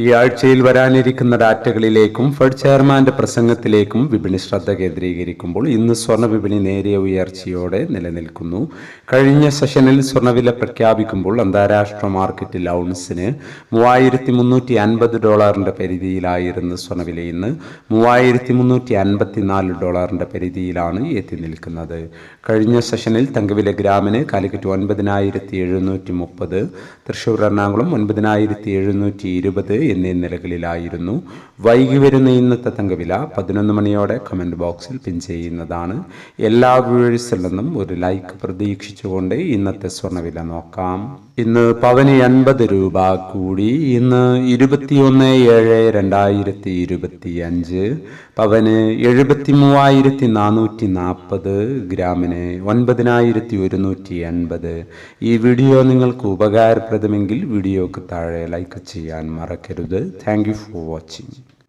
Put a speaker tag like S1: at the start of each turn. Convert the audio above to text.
S1: ഈ ആഴ്ചയിൽ വരാനിരിക്കുന്ന ഡാറ്റകളിലേക്കും ഫെഡ് ചെയർമാന്റെ പ്രസംഗത്തിലേക്കും വിപണി ശ്രദ്ധ കേന്ദ്രീകരിക്കുമ്പോൾ ഇന്ന് സ്വർണ വിപണി നേരിയ ഉയർച്ചയോടെ നിലനിൽക്കുന്നു. കഴിഞ്ഞ സെഷനിൽ സ്വർണവില പ്രഖ്യാപിക്കുമ്പോൾ അന്താരാഷ്ട്ര മാർക്കറ്റിൽ ഔൺസിന് മൂവായിരത്തി മുന്നൂറ്റി അൻപത് ഡോളറിന്റെ പരിധിയിലായിരുന്നു സ്വർണവില ഇന്ന് മൂവായിരത്തി മുന്നൂറ്റി അൻപത്തിനാല് ഡോളറിന്റെ പരിധിയിലാണ് എത്തി നിൽക്കുന്നത്. കഴിഞ്ഞ സെഷനിൽ തങ്കവില ഗ്രാമിന് കാലിക്കറ്റ് ഒൻപതിനായിരത്തി എഴുന്നൂറ്റി മുപ്പത് തൃശ്ശൂർ എറണാകുളം ഒൻപതിനായിരത്തി എഴുന്നൂറ്റി ഇരുപത് എന്നീ നിലകളിലായിരുന്നു. വൈകി വരുന്ന ഇന്നത്തെ തങ്കവില പതിനൊന്ന് മണിയോടെ കമന്റ് ബോക്സിൽ പിൻ ചെയ്യുന്നതാണ്. എല്ലാ വ്യൂവേഴ്സിൽ നിന്നും ഒരു ലൈക്ക് പ്രതീക്ഷിച്ചുകൊണ്ട് ഇന്നത്തെ സ്വർണവില നോക്കാം. ഇന്ന് പവന് എൺപത് രൂപ കൂടി. ഇന്ന് ഇരുപത്തിയൊന്ന് ഏഴ് രണ്ടായിരത്തി ഇരുപത്തി അഞ്ച് പവന് എഴുപത്തി മൂവായിരത്തി നാനൂറ്റി നാൽപ്പത് ഗ്രാമിന് ഒൻപതിനായിരത്തി ഒരുന്നൂറ്റി എൺപത് ഈ വീഡിയോ നിങ്ങൾക്ക് ഉപകാരപ്രദമെങ്കിൽ വീഡിയോക്ക് താഴെ ലൈക്ക് ചെയ്യാൻ മറക്കരുത്. Thank you for watching